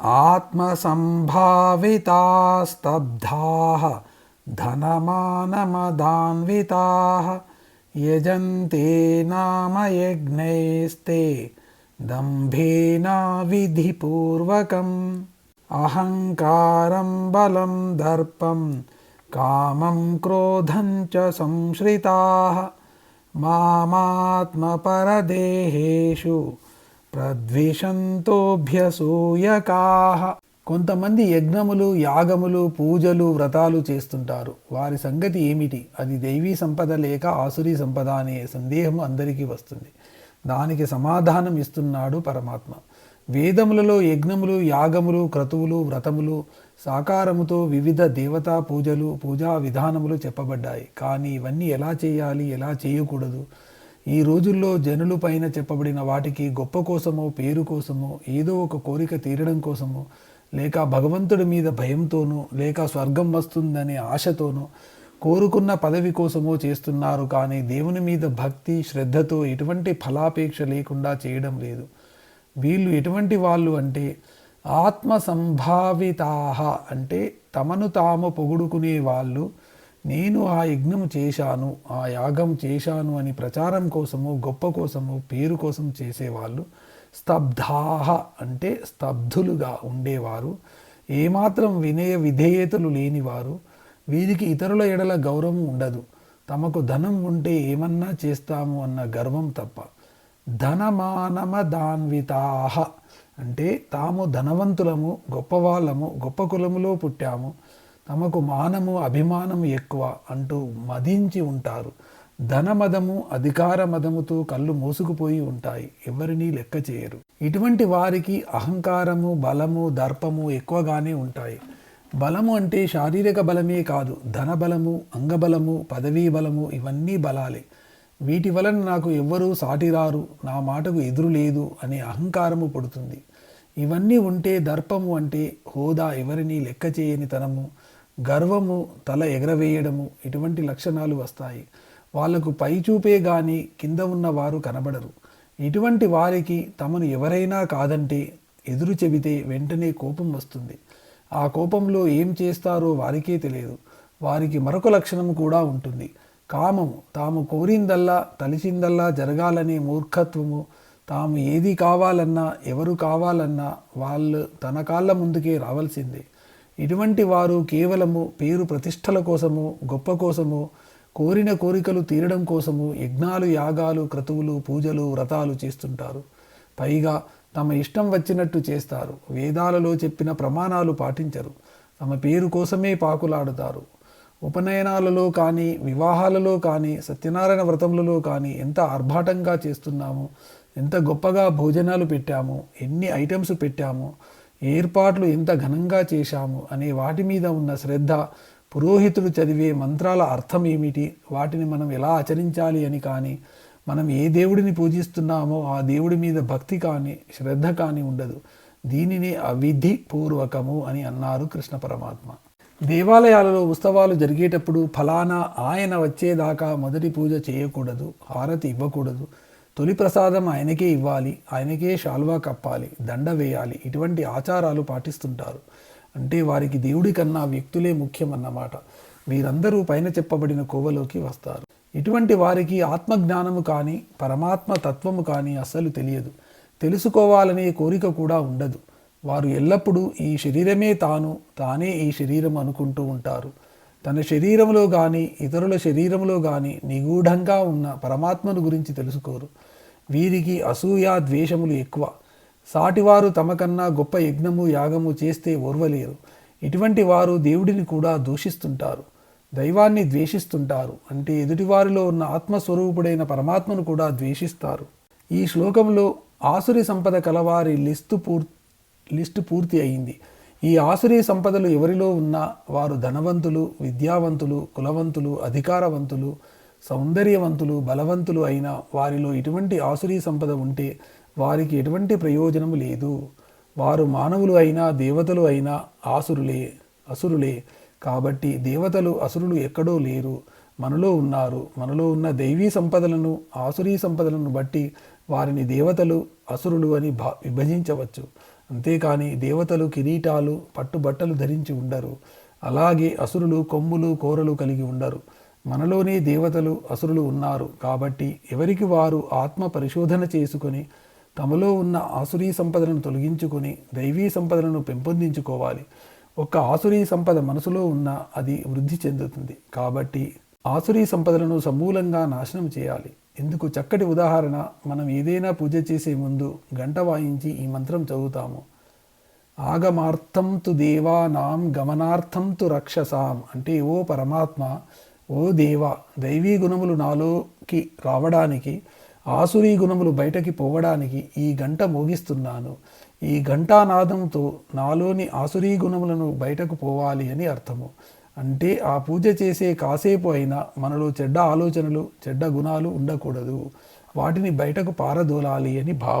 आत्मसम्भावितास्तब्धाः धनमानमदान्विताः यजन्ते नाम यज्ञैस्ते दम्भेनाविधिपूर्वकम् अहङ्कारं बलं दर्पं कामं क्रोधं च संश्रिताः मामात्मपरदेहेषु ప్రద్వేషంతోభ్యసూయకాహ కొంతమంది యజ్ఞములు యాగములు పూజలు వ్రతాలు చేస్తుంటారు. వారి సంగతి ఏమిటి? అది దైవీ సంపద లేక ఆసురీ సంపద అనే సందేహం అందరికీ వస్తుంది. దానికి సమాధానం ఇస్తున్నాడు పరమాత్మ. వేదములలో యజ్ఞములు యాగములు క్రతువులు వ్రతములు సాకారముతో వివిధ దేవతా పూజలు పూజా విధానములు చెప్పబడ్డాయి. కానీ ఇవన్నీ ఎలా చేయాలి? ఎలా చేయకూడదు? ఈ రోజుల్లో జనులు పైన చెప్పబడిన వాటికి గొప్ప కోసమో పేరు కోసమో ఏదో ఒక కోరిక తీరడం కోసమో లేక భగవంతుడి మీద భయంతోనో లేక స్వర్గం వస్తుందనే ఆశతోనో కోరుకున్న పదవి కోసమో చేస్తున్నారు కానీ దేవుని మీద భక్తి శ్రద్ధతో ఎటువంటి ఫలాపేక్ష లేకుండా చేయడం లేదు. వీళ్ళు ఎటువంటి వాళ్ళు అంటే ఆత్మ సంభావితాహ అంటే తమను తాము పొగుడుకునే వాళ్ళు నేను ఆ యజ్ఞము చేశాను ఆ యాగం చేశాను అని ప్రచారం కోసము గొప్ప కోసము పేరు కోసం చేసేవాళ్ళు స్తబ్ధాహ అంటే స్తబ్ధులుగా ఉండేవారు. ఏమాత్రం వినయ విధేయతలు లేనివారు. వీరికి ఇతరుల ఎడల గౌరవం ఉండదు. తమకు ధనం ఉంటే ఏమన్నా చేస్తాము అన్న గర్వం తప్ప. ధనమానమదాన్వితాహ అంటే తాము ధనవంతులము గొప్పవాళ్ళము గొప్ప కులములో పుట్టాము. తమకు మానము అభిమానము ఎక్కువ అంటూ మదించి ఉంటారు. ధనమదము అధికార మదముతో కళ్ళు మూసుకుపోయి ఉంటాయి. ఎవరినీ లెక్క చేయరు. ఇటువంటి వారికి అహంకారము బలము దర్పము ఎక్కువగానే ఉంటాయి. బలము అంటే శారీరక బలమే కాదు. ధన బలము అంగబలము పదవీ బలము ఇవన్నీ బలాలే. వీటి వలన నాకు ఎవ్వరూ సాటిరారు. నా మాటకు ఎదురు లేదు అనే అహంకారము పుడుతుంది. ఇవన్నీ ఉంటే దర్పము అంటే హోదా ఎవరిని లెక్క చేయని తనము గర్వము తల ఎగరవేయడము ఇటువంటి లక్షణాలు వస్తాయి. వాళ్ళకు పై చూపే గాని కింద ఉన్న వారు కనబడరు. ఇటువంటి వారికి తమను ఎవరైనా కాదంటే ఎదురు చెబితే వెంటనే కోపం వస్తుంది. ఆ కోపంలో ఏం చేస్తారో వారికే తెలియదు. వారికి మరొక లక్షణం కూడా ఉంటుంది. కామము తాము కోరిందల్లా తలిచిందల్లా జరగాలనే మూర్ఖత్వము. తాము ఏది కావాలన్నా ఎవరు కావాలన్నా వాళ్ళు తన కాళ్ళ ముందుకే రావాల్సిందే. ఇటువంటి వారు కేవలము పేరు ప్రతిష్టల కోసము గొప్ప కోసము కోరిన కోరికలు తీరడం కోసము యజ్ఞాలు యాగాలు క్రతువులు పూజలు వ్రతాలు చేస్తుంటారు. పైగా తమ ఇష్టం వచ్చినట్టు చేస్తారు. వేదాలలో చెప్పిన ప్రమాణాలు పాటించరు. తమ పేరు కోసమే పాకులాడుతారు. ఉపనయనాలలో కానీ వివాహాలలో కానీ సత్యనారాయణ వ్రతములలో కానీ ఎంత ఆర్భాటంగా చేస్తున్నాము ఎంత గొప్పగా భోజనాలు పెట్టాము ఎన్ని ఐటమ్స్ పెట్టాము ఏర్పాట్లు ఎంత ఘనంగా చేశాము అనే వాటి మీద ఉన్న శ్రద్ధ పురోహితుడు చదివే మంత్రాల అర్థం ఏమిటి? వాటిని మనం ఎలా ఆచరించాలి అని కానీ మనం ఏ దేవుడిని పూజిస్తున్నామో ఆ దేవుడి మీద భక్తి కానీ శ్రద్ధ కానీ ఉండదు. దీనిని అవిధి పూర్వకము అని అన్నారు కృష్ణ పరమాత్మ. దేవాలయాలలో ఉత్సవాలు జరిగేటప్పుడు ఫలానా ఆయన వచ్చేదాకా మొదటి పూజ చేయకూడదు హారతి ఇవ్వకూడదు. తొలి ప్రసాదం ఆయనకే ఇవ్వాలి ఆయనకే శాల్వా కప్పాలి దండ వేయాలి ఇటువంటి ఆచారాలు పాటిస్తుంటారు. అంటే వారికి దేవుడి కన్నా వ్యక్తులే ముఖ్యమన్నమాట. వీరందరూ పైన చెప్పబడిన కోవలోకి వస్తారు. ఇటువంటి వారికి ఆత్మజ్ఞానము కానీ పరమాత్మ తత్వము కానీ అస్సలు తెలియదు. తెలుసుకోవాలనే కోరిక కూడా ఉండదు. వారు ఎల్లప్పుడూ ఈ శరీరమే తాను తానే ఈ శరీరం అనుకుంటూ ఉంటారు. తన శరీరంలో కానీ ఇతరుల శరీరంలో కానీ నిగూఢంగా ఉన్న పరమాత్మను గురించి తెలుసుకోరు. వీరికి అసూయ ద్వేషములు ఎక్కువ. సాటివారు తమకన్నా గొప్ప యజ్ఞము యాగము చేస్తే ఓర్వలేరు. ఇటువంటి వారు దేవుడిని కూడా దూషిస్తుంటారు. దైవాన్ని ద్వేషిస్తుంటారు. అంటే ఎదుటివారిలో ఉన్న ఆత్మస్వరూపుడైన పరమాత్మను కూడా ద్వేషిస్తారు. ఈ శ్లోకంలో ఆసురి సంపద కలవారి లిస్టు పూర్ లిస్టు పూర్తి అయింది. ఈ ఆసురీ సంపదలు ఎవరిలో ఉన్నా వారు ధనవంతులు విద్యావంతులు కులవంతులు అధికారవంతులు సౌందర్యవంతులు బలవంతులు అయిన వారిలో ఇటువంటి ఆసురీ సంపద ఉంటే వారికి ఎటువంటి ప్రయోజనము లేదు. వారు మానవులు అయినా దేవతలు అయినా ఆసురులే అసురులే. కాబట్టి దేవతలు అసురులు ఎక్కడో లేరు. మనలో ఉన్నారు. మనలో ఉన్న దైవీ సంపదలను ఆసురీ సంపదలను బట్టి వారిని దేవతలు అసురులు అని భా విభజించవచ్చు. అంతేకాని దేవతలు కిరీటాలు పట్టుబట్టలు ధరించి ఉండరు. అలాగే అసురులు కొమ్ములు కూరలు కలిగి ఉండరు. మనలోనే దేవతలు అసురులు ఉన్నారు కాబట్టి ఎవరికి వారు ఆత్మ పరిశోధన చేసుకొని తమలో ఉన్న ఆసురీ సంపదలను తొలగించుకొని దైవీ సంపదలను పెంపొందించుకోవాలి. ఒక్క ఆసురీ సంపద మనసులో ఉన్న అది వృద్ధి చెందుతుంది. కాబట్టి ఆసురీ సంపదలను సమూలంగా నాశనం చేయాలి. ఇందుకు చక్కటి ఉదాహరణ మనం ఏదైనా పూజ చేసే ముందు గంట వాయించి ఈ మంత్రం చదువుతాము. ఆగమార్థం తు దేవానాం గమనార్థం తు రక్షసాం అంటే ఓ పరమాత్మ ఓ దేవ దైవీ గుణములు నాలోకి రావడానికి ఆసురీ గుణములు బయటకి పోవడానికి ఈ గంట మోగిస్తున్నాను. ఈ ఘంటానాదంతో నాలోని ఆసురీ గుణములను బయటకు పోవాలి అని అర్థము. అంటే ఆ పూజ చేసే కాసేపు అయినా మనలో చెడ్డ ఆలోచనలు చెడ్డ గుణాలు ఉండకూడదు. వాటిని బయటకు పారదోలాలి అని భావం